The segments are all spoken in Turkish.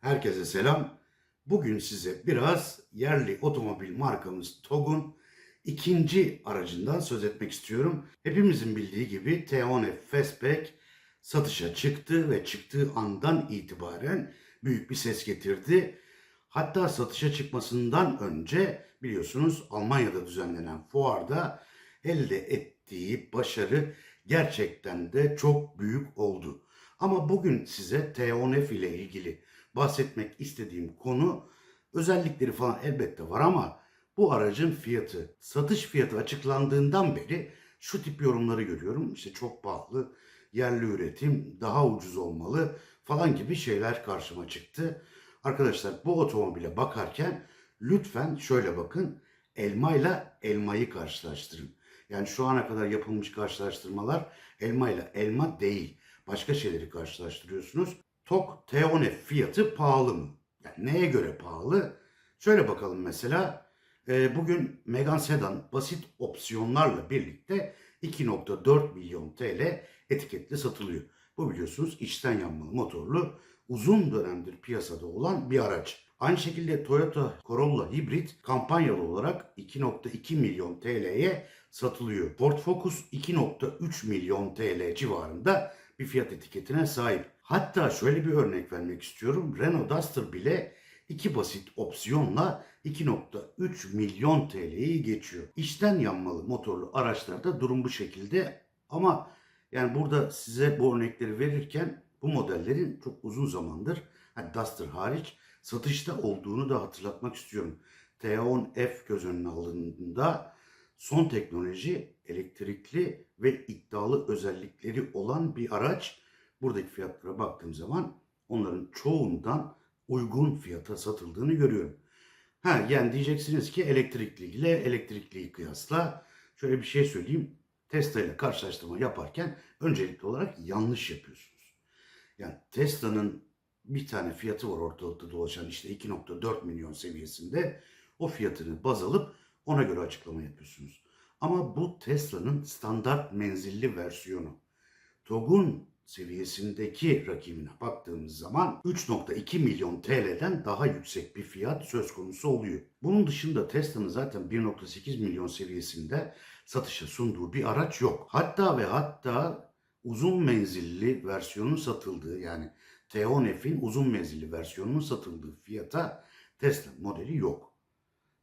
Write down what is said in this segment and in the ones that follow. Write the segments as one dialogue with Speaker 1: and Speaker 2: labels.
Speaker 1: Herkese selam. Bugün size biraz yerli otomobil markamız TOG'un ikinci aracından söz etmek istiyorum. Hepimizin bildiği gibi T10F Fastback satışa çıktı ve çıktığı andan itibaren büyük bir ses getirdi. Hatta satışa çıkmasından önce biliyorsunuz Almanya'da düzenlenen fuarda elde ettiği başarı gerçekten de çok büyük oldu. Ama bugün size T10F ile ilgili bahsetmek istediğim konu özellikleri falan elbette var ama bu aracın fiyatı, satış fiyatı açıklandığından beri şu tip yorumları görüyorum. İşte çok pahalı, yerli üretim, daha ucuz olmalı falan gibi şeyler karşıma çıktı. Arkadaşlar bu otomobile bakarken lütfen şöyle bakın. Elmayla elmayı karşılaştırın. Yani şu ana kadar yapılmış karşılaştırmalar elmayla elma değil. Başka şeyleri karşılaştırıyorsunuz. TOK T10F fiyatı pahalı mı? Yani neye göre pahalı? Şöyle bakalım mesela. e, bugün Megane Sedan basit opsiyonlarla birlikte 2.4 milyon TL etiketle satılıyor. Bu biliyorsunuz içten yanmalı motorlu uzun dönemdir piyasada olan bir araç. Aynı şekilde Toyota Corolla hibrit kampanyalı olarak 2.2 milyon TL'ye satılıyor. Ford Focus 2.3 milyon TL civarında bir fiyat etiketine sahip. Hatta şöyle bir örnek vermek istiyorum. Renault Duster bile iki basit opsiyonla 2.3 milyon TL'yi geçiyor. İçten yanmalı motorlu araçlarda durum bu şekilde ama yani burada size bu örnekleri verirken bu modellerin çok uzun zamandır hani Duster hariç satışta olduğunu da hatırlatmak istiyorum. T10F göz önüne alındığında son teknoloji elektrikli ve iddialı özellikleri olan bir araç. Buradaki fiyatlara baktığım zaman onların çoğundan uygun fiyata satıldığını görüyorum. Ha yani diyeceksiniz ki elektrikli ile elektrikliyi kıyasla şöyle bir şey söyleyeyim. Tesla ile karşılaştırma yaparken öncelikli olarak yanlış yapıyorsunuz. Yani Tesla'nın bir tane fiyatı var ortalıkta dolaşan işte 2.4 milyon seviyesinde. O fiyatını baz alıp ona göre açıklama yapıyorsunuz. Ama bu Tesla'nın standart menzilli versiyonu. TOG'un seviyesindeki rakibine baktığımız zaman 3.2 milyon TL'den daha yüksek bir fiyat söz konusu oluyor. Bunun dışında Tesla'nın zaten 1.8 milyon seviyesinde satışa sunduğu bir araç yok. Hatta ve hatta uzun menzilli versiyonun satıldığı yani T10F'in uzun menzilli versiyonunun satıldığı fiyata Tesla modeli yok.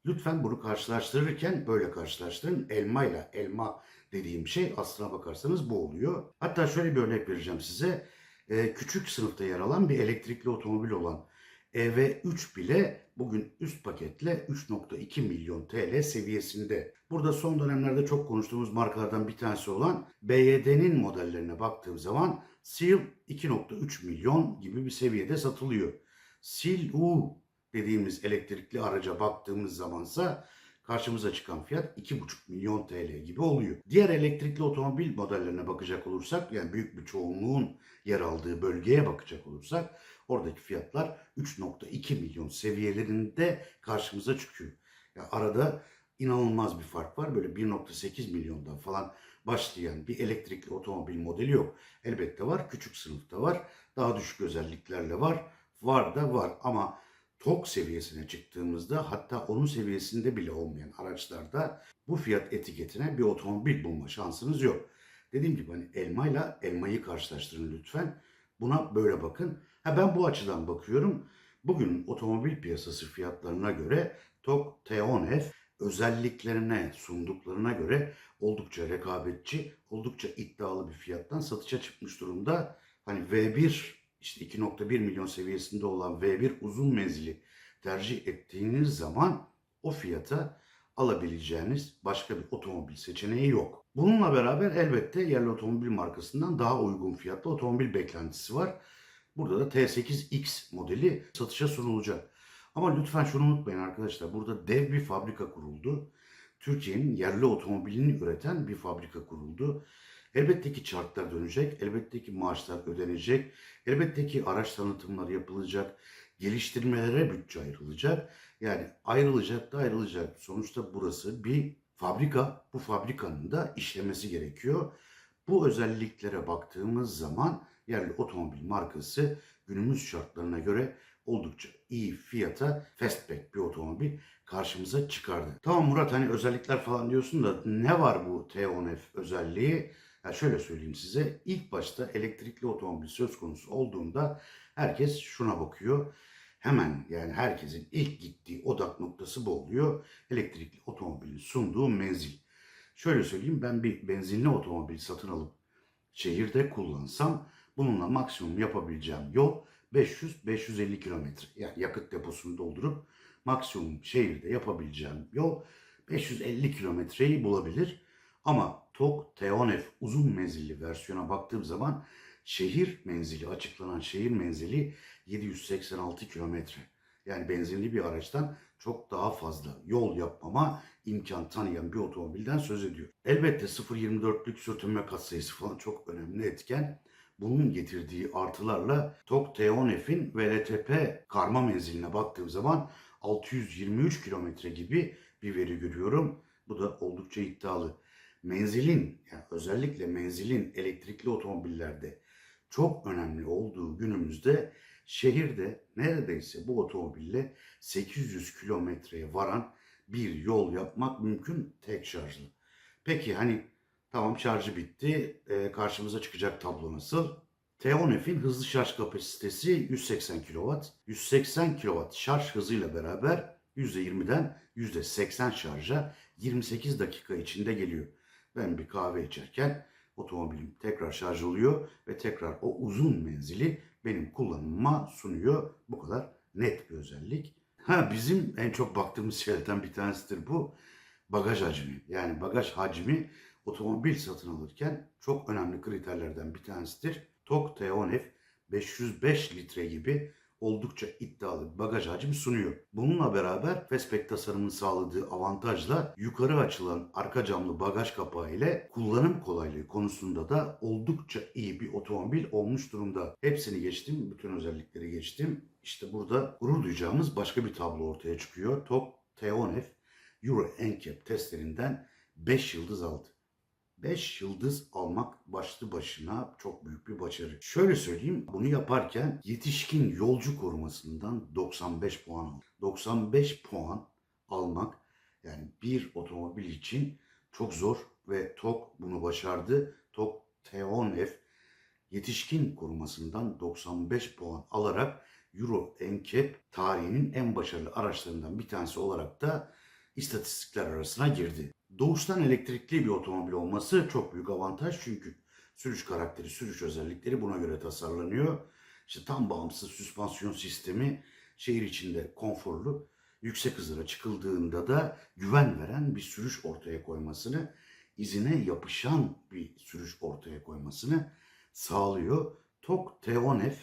Speaker 1: Lütfen bunu karşılaştırırken böyle karşılaştırın. Elma ile elma dediğim şey aslına bakarsanız bu oluyor. Hatta şöyle bir örnek vereceğim size. Ee, küçük sınıfta yer alan bir elektrikli otomobil olan EV3 bile bugün üst paketle 3.2 milyon TL seviyesinde. Burada son dönemlerde çok konuştuğumuz markalardan bir tanesi olan BYD'nin modellerine baktığım zaman Seal 2.3 milyon gibi bir seviyede satılıyor. Seal U dediğimiz elektrikli araca baktığımız zamansa karşımıza çıkan fiyat 2,5 milyon TL gibi oluyor. Diğer elektrikli otomobil modellerine bakacak olursak yani büyük bir çoğunluğun yer aldığı bölgeye bakacak olursak oradaki fiyatlar 3.2 milyon seviyelerinde karşımıza çıkıyor. Ya arada inanılmaz bir fark var. Böyle 1.8 milyondan falan başlayan bir elektrikli otomobil modeli yok. Elbette var. Küçük sınıfta var. Daha düşük özelliklerle var. Var da var ama TOK seviyesine çıktığımızda hatta onun seviyesinde bile olmayan araçlarda bu fiyat etiketine bir otomobil bulma şansınız yok. Dediğim gibi hani elmayla elmayı karşılaştırın lütfen. Buna böyle bakın. Ha ben bu açıdan bakıyorum. Bugün otomobil piyasası fiyatlarına göre TOK T10F özelliklerine sunduklarına göre oldukça rekabetçi, oldukça iddialı bir fiyattan satışa çıkmış durumda. Hani V1 işte 2.1 milyon seviyesinde olan V1 uzun menzili tercih ettiğiniz zaman o fiyata alabileceğiniz başka bir otomobil seçeneği yok. Bununla beraber elbette yerli otomobil markasından daha uygun fiyatlı otomobil beklentisi var. Burada da T8X modeli satışa sunulacak. Ama lütfen şunu unutmayın arkadaşlar. Burada dev bir fabrika kuruldu. Türkiye'nin yerli otomobilini üreten bir fabrika kuruldu. Elbette ki çarklar dönecek, elbette ki maaşlar ödenecek, elbette ki araç tanıtımları yapılacak, geliştirmelere bütçe ayrılacak. Yani ayrılacak da ayrılacak. Sonuçta burası bir fabrika. Bu fabrikanın da işlemesi gerekiyor. Bu özelliklere baktığımız zaman yerli otomobil markası günümüz şartlarına göre oldukça iyi fiyata fastback bir otomobil karşımıza çıkardı. Tamam Murat hani özellikler falan diyorsun da ne var bu T10F özelliği? Ya şöyle söyleyeyim size. İlk başta elektrikli otomobil söz konusu olduğunda herkes şuna bakıyor. Hemen yani herkesin ilk gittiği odak noktası bu oluyor. Elektrikli otomobilin sunduğu menzil. Şöyle söyleyeyim ben bir benzinli otomobil satın alıp şehirde kullansam bununla maksimum yapabileceğim yol 500-550 kilometre. Yani yakıt deposunu doldurup maksimum şehirde yapabileceğim yol 550 kilometreyi bulabilir. Ama TOG T10F uzun menzilli versiyona baktığım zaman şehir menzili açıklanan şehir menzili 786 kilometre. Yani benzinli bir araçtan çok daha fazla yol yapmama imkan tanıyan bir otomobilden söz ediyor. Elbette 0.24'lük sürtünme katsayısı falan çok önemli etken. Bunun getirdiği artılarla TOG T10F'in VLTP karma menziline baktığım zaman 623 kilometre gibi bir veri görüyorum. Bu da oldukça iddialı. Menzilin, yani özellikle menzilin elektrikli otomobillerde çok önemli olduğu günümüzde şehirde neredeyse bu otomobille 800 kilometreye varan bir yol yapmak mümkün tek şarjlı. Peki hani tamam şarjı bitti. Ee, karşımıza çıkacak tablo nasıl? T10F'in hızlı şarj kapasitesi 180 kW. 180 kW şarj hızıyla beraber %20'den %80 şarja 28 dakika içinde geliyor. Ben bir kahve içerken otomobilim tekrar şarj oluyor ve tekrar o uzun menzili benim kullanımıma sunuyor. Bu kadar net bir özellik. Ha bizim en çok baktığımız şeylerden bir tanesidir bu. Bagaj hacmi. Yani bagaj hacmi otomobil satın alırken çok önemli kriterlerden bir tanesidir. TOG T10F 505 litre gibi oldukça iddialı bagaj hacmi sunuyor. Bununla beraber Fastback tasarımın sağladığı avantajla yukarı açılan arka camlı bagaj kapağı ile kullanım kolaylığı konusunda da oldukça iyi bir otomobil olmuş durumda. Hepsini geçtim, bütün özellikleri geçtim. İşte burada gurur duyacağımız başka bir tablo ortaya çıkıyor. TOG T10F Euro NCAP testlerinden 5 yıldız aldı. 5 yıldız almak başlı başına çok büyük bir başarı. Şöyle söyleyeyim, bunu yaparken yetişkin yolcu korumasından 95 puan aldı. 95 puan almak yani bir otomobil için çok zor ve TOG bunu başardı. TOG T10F yetişkin korumasından 95 puan alarak Euro NCAP tarihinin en başarılı araçlarından bir tanesi olarak da istatistikler arasına girdi. Doğuştan elektrikli bir otomobil olması çok büyük avantaj çünkü sürüş karakteri, sürüş özellikleri buna göre tasarlanıyor. İşte tam bağımsız süspansiyon sistemi şehir içinde konforlu, yüksek hızlara çıkıldığında da güven veren bir sürüş ortaya koymasını, izine yapışan bir sürüş ortaya koymasını sağlıyor. TOG T10F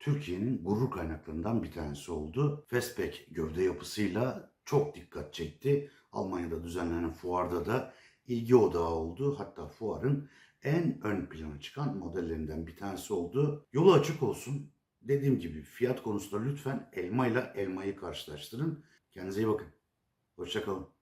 Speaker 1: Türkiye'nin gurur kaynaklarından bir tanesi oldu. Fastback gövde yapısıyla çok dikkat çekti. Almanya'da düzenlenen fuarda da ilgi odağı oldu. Hatta fuarın en ön plana çıkan modellerinden bir tanesi oldu. Yolu açık olsun. Dediğim gibi fiyat konusunda lütfen elma ile elmayı karşılaştırın. Kendinize iyi bakın. Hoşçakalın.